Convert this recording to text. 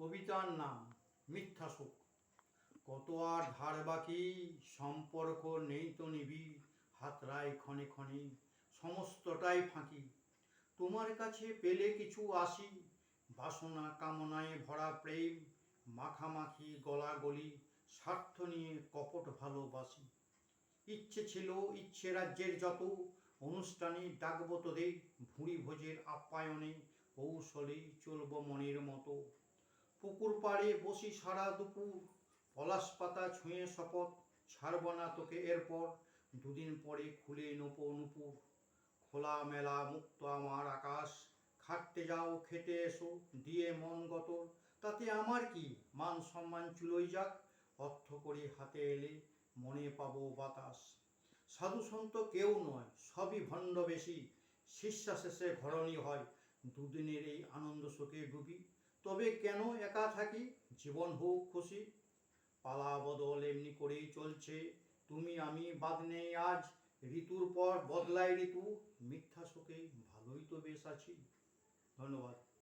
কবিতার নাম মিথ্যা সুখ কত আর ধার বাকি, সম্পর্ক নেই তো নিবি হাতরায় ক্ষণে ক্ষণে, সমস্তটাই ফাঁকি। তোমার কাছে পেলে কিছু আসি, বাসনা কামনায় ভরা প্রেম, মাখামাখি গলাগলি, স্বার্থ নিয়ে কপট ভালোবাসি। ইচ্ছে ছিল, ইচ্ছে রাজ্যের যত, অনুষ্ঠানে ডাকবো তোদের, ভুঁড়ি ভোজের আপ্যায়নে, কৌশলেই চলব মনের মতো। পুকুর পাড়ে বসি সারা দুপুর। পলাশ পাতা ছুঁয়ে শপথ, ছাড়ব না তোকে এরপর। দুদিন পরে খুলে নোপো নুপুর। খোলা মেলা মুক্ত আমার আকাশ। খাটতে যাও খেতে এসো, দিয়ে মন গত তাতে আমার কি? মান সম্মান চুলোই যাক। অর্থ করে হাতে এলে মনে পাবো বাতাস। সাধু সন্ত কেউ নয়, সবই ভণ্ড বেশি। শেষে ঘরণী হয়। দুদিনের এই আনন্দ শোকে ডুবি। তবে কেন একা থাকি? জীবন হোক খুশি। পালা বদল এমনি করেই চলছে। তুমি, আমি, বাদ নেই আজ। ঋতুর পর বদলায় ঋতু। মিথ্যা শোকে ভালোই তো বেশ আছি। ধন্যবাদ।